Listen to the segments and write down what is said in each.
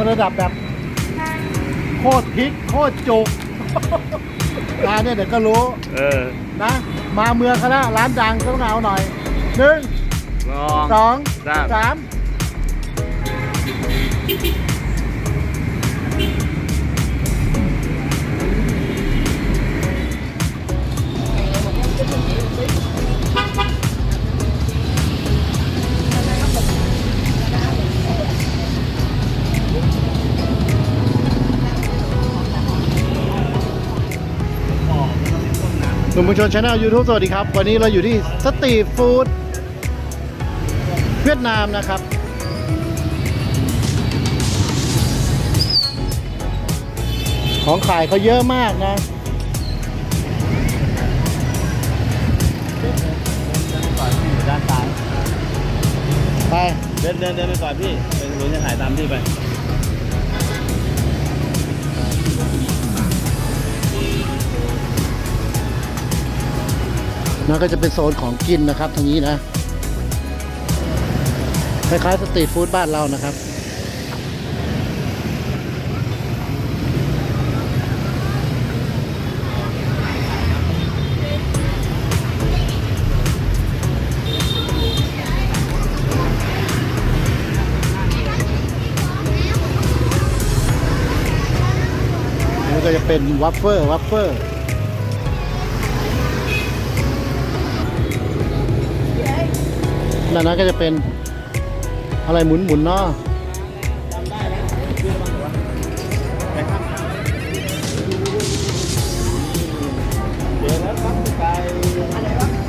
มันระดับแบบโคตรพริกโคตรจุก ร้านเนี่ยเดี๋ยวก็รู้เออนะ มาเมืองคณะร้านดังก็ต้องเอาหน่อยหนึ่งลองสองสาม สาม หนุ่มมวลชนชาแนลยูทูบสวัสดีครับ วันนี้เราอยู่ที่สตรีทฟู้ดเวียดนามนะครับ ของขายเขาเยอะมากนะ ด้านซ้ายไป เดินเดินเดินไปก่อนพี่เป็นผมจะถ่ายตามพี่ไป นั่นก็จะเป็นโซนของกินนะครับทางนี้นะคล้ายๆสตรีทฟู้ดบ้านเรานะครับนี่ก็จะเป็นวัฟเฟอร์วัฟเฟอร์ ด้านนั้นก็จะเป็นอะไรหมุนหมุนๆเนาะจำได้แล้วพี่ระวังหัวไปข้ามเดี๋ยวนะครับไป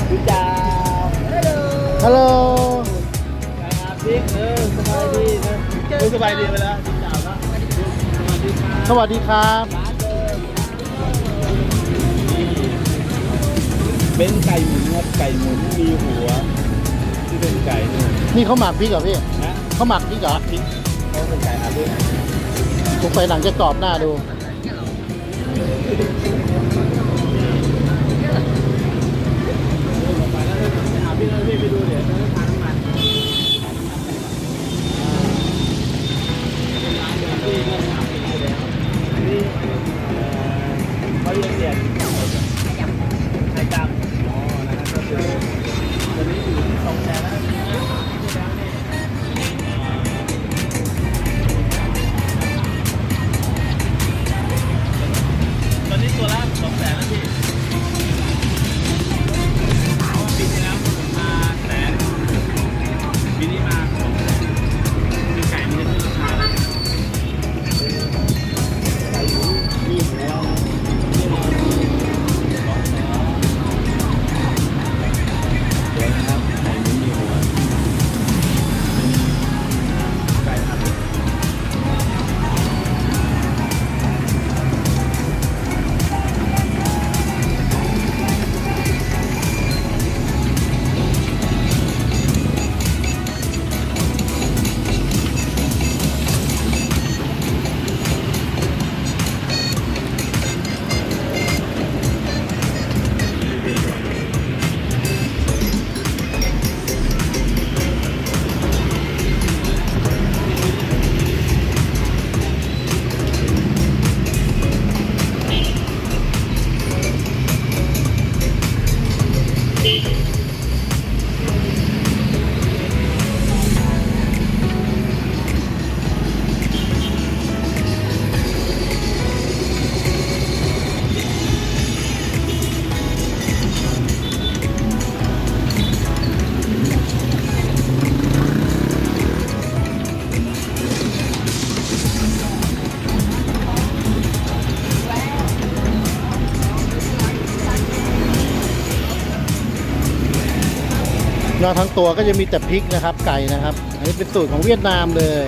ดูจ่าฮัลโหลพิกเออสบายดีนะสบายดีไปแล้วสวัสดีครับสวัสดีครับเป็นไก่หมุนครับไก่หมุนมีหัว ไก่เนี่ยนี่เขาหมักพริกเหรอพี่นะเขาหมักพริกเหรอพริกเขาเป็นไก่อาพิกสงสัยหนังจะกรอบหน้าดู นอกทั้งตัวก็จะมีแต่พริกนะครับไก่นะครับ อันนี้เป็นสูตรของเวียดนามเลย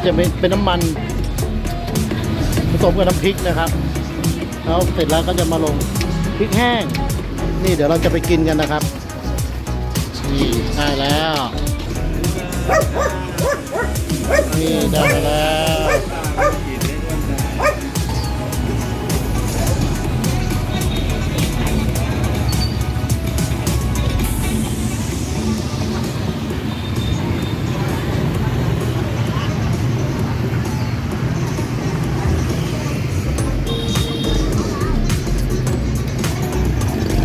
นี้จะเป็นเป็นน้ำมันผสมกับน้ำพริกนะครับแล้วเสร็จแล้วก็จะมาลงพริกแห้ง นี่เดี๋ยวเราจะไปกินกันนะครับนี่ได้แล้วนี่ได้แล้ว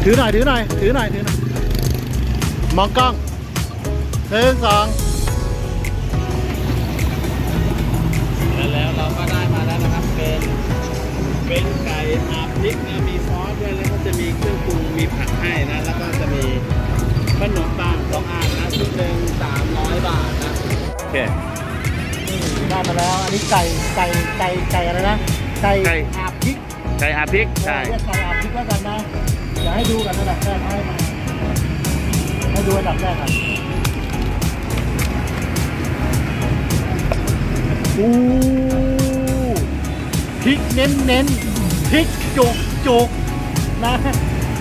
ถือหน่อยถือหน่อยถือหน่อยถือหน่อยมองกล้องหนึ่งสองแล้วเราก็ได้มาแล้วนะครับเป็นเป็นไก่อาบพริกนะมีซอสด้วยแล้วก็จะมีเครื่องปรุงมีผักให้นะแล้วก็จะมีขนมปังสองอันนะชุดหนึ่งสามร้อยบาทนะโอเคนี่ได้มาแล้วอันนี้ไก่ไก่ไก่ไก่อะไรนะไก่ไก่อาบพริกไก่อาบพริกใช่เรียกไก่อาบพริกแล้วกันนะ อย่าให้ดูกันระดับแรกให้มาให้ดูระดับแรกกันอู้พริกเน้นเน้นๆพริกจุกจุกนะ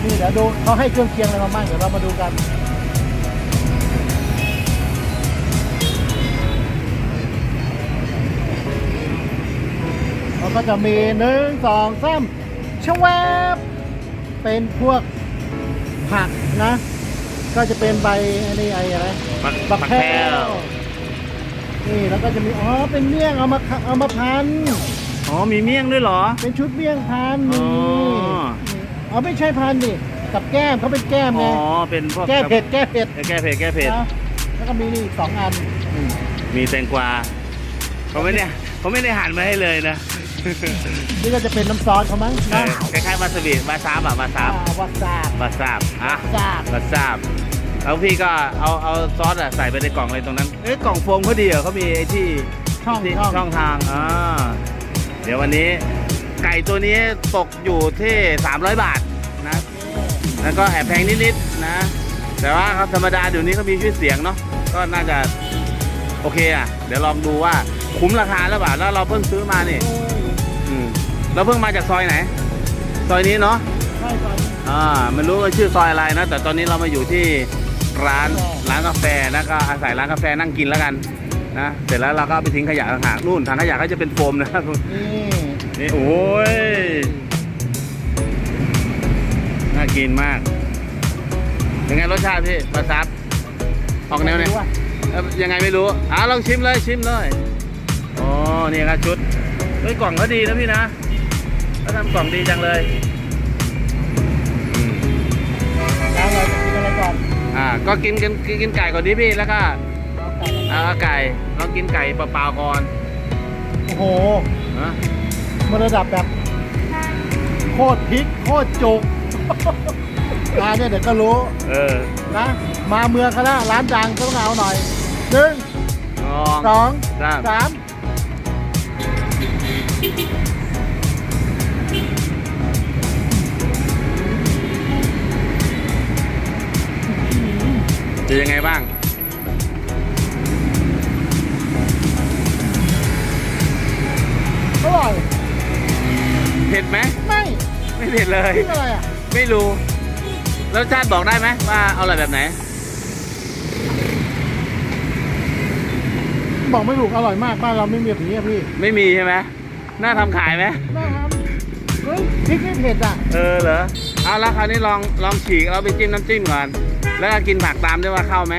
นี่เดี๋ยวดูเขาให้เครื่องเคียงอะไรมาบ้างเดี๋ยวเรามาดูกันแล้วก็จะมีหนึ่งสองสามชวบ เป็นพวกผักนะ ก็จะเป็นใบอันนี้ไอ้อะไรบักบักบักแพแพรรวนี่แล้วก็จะมีอ๋อเป็นเมี่ยงเอามาขเอามาพัน อ๋อมีเมี่ยงด้วยเหรอ เป็นชุดเมี่ยงพันอ๋นี่อเอาไม่ใช่พันดิกับแก้มเขาเป็นแก้มอ๋ไงอเป็นพวกแก้เผ็ดแก้เผ็ดแก้เผ็ดแก้เผ็ดนะแล้วก็มีนี่อีกสองอันอืมมีแตงกวาเขาไม่ได้เขาไม่ได้หั่นมาให้เลยนะ นี่ก็จะเป็นน้ำซอสเขามั้งเอนะอคล้ายๆวาซาบิวาซาบอะวาซาบอ่าวาซาบวาซาบอะซาบวาซาบแล้วพี่ก็เอาเอาซอสอะใส่ไปในกล่องเลยตรงนั้นเอ๊ะกล่องโฟมเขาดีเหรอเขามีไอ้ที่ช่องที่ช่องช่องทางอ่าเดี๋ยววันนี้ไก่ตัวนี้ตกอยู่ที่ 300 บาทนะ แล้วก็แอบแพงนิดๆนะ แต่ว่าครับธรรมดาเดี๋ยวนี้เขามีชื่อเสียงเนาะ ก็น่าจะโอเคอะ เดี๋ยวลองดูว่าคุ้มราคาหรือเปล่า แล้วเราเพิ่งซื้อมานี่อื มเราเพิ่งมาจากซอยไหน ซอยนี้เนาะใช่ก่อนอ่าไม่รู้ว่าชื่อซอยอะไรนะ แต่ตอนนี้เรามาอยู่ที่ร้านอ๋อร้านกาแฟนะก็อาศัยร้านกาแฟนั่งกินแล้วกันนะเสร็จแล้วเราก็เอาไปทิ้งขยะต่างหากนู่นถังขยะก็จะเป็นโฟมนะนี่นี่โอ้ยน่ากินมากเป็นไงรสชาติพี่ปลาซับออกแนวไหนไม่รู้อะเอ้ายังไงไม่รู้อ่าลองชิมเลยชิมเลยอ๋อนี่ครับชุด เฮ้ยกล่องเขาดีนะพี่นะเขาทำกล่องดีจังเลยอืมแล้วเราจะกินอะไรก่อนอ่าก็กินกันกินกินไก่ก่อนดิพี่แล้วก็เอาไก่เอาไก่ลองกินไก่เปล่าๆก่อนโอ้โหนะมันระดับแบบโคตรพริกโคตรจุกร้านเนี่ยเดี๋ยวก็รู้เออนะมาเมืองเขาแล้วร้านดังก็ต้องเอาหน่อยหนึ่งลองสองสาม จะยังไงบ้าง อร่อย เผ็ดไหม ไม่ไม่เผ็ดเลยพริกอะไรอะ ไม่รู้ รสชาติบอกได้ไหมว่าเอาอะไรแบบไหน บอกไม่ถูกอร่อยมากบ้านเราไม่มีแบบนี้อะพี่ไม่มีใช่ไหมน่าทำขายไหมน่าทำเฮ้ยพริกไม่เผ็ดอะ เออเหรอ เอาละคราวนี้ลองลองฉีกเอาไปจิ้มน้ำจิ้มก่อน แล้วก็กินผักตามด้วยว่าเข้าไหม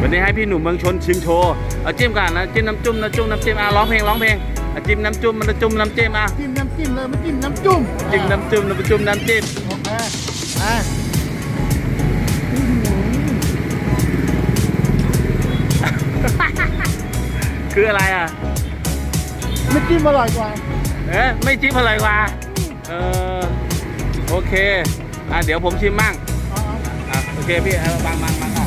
วันนี้ให้พี่หนุ่มเมืองชนชิมโชว์เอาจิ้มก่อนนะจิ้มน้ำจุ่มน้ำจุ่มน้ำจิ้มอะร้องเพลงร้องเพลงอะจิ้มน้ำจุ่มมันจะจุ่มน้ำจิ้มอะจิ้มน้ำจิ้มเลยไม่จิ้มน้ำจุ่มจิ้มน้ำจุ่มน้ำจุ่มน้ำจิ้มโอเคอะอื้อหือคืออะไรอะ ไม่จิ้มอร่อยกว่าเอ๊ะไม่จิ้มอะไรกว่า เออโอเค อะเดี๋ยวผมชิมมั่งเอาเอาอะโอเคพี่เอาบางบางบางอะ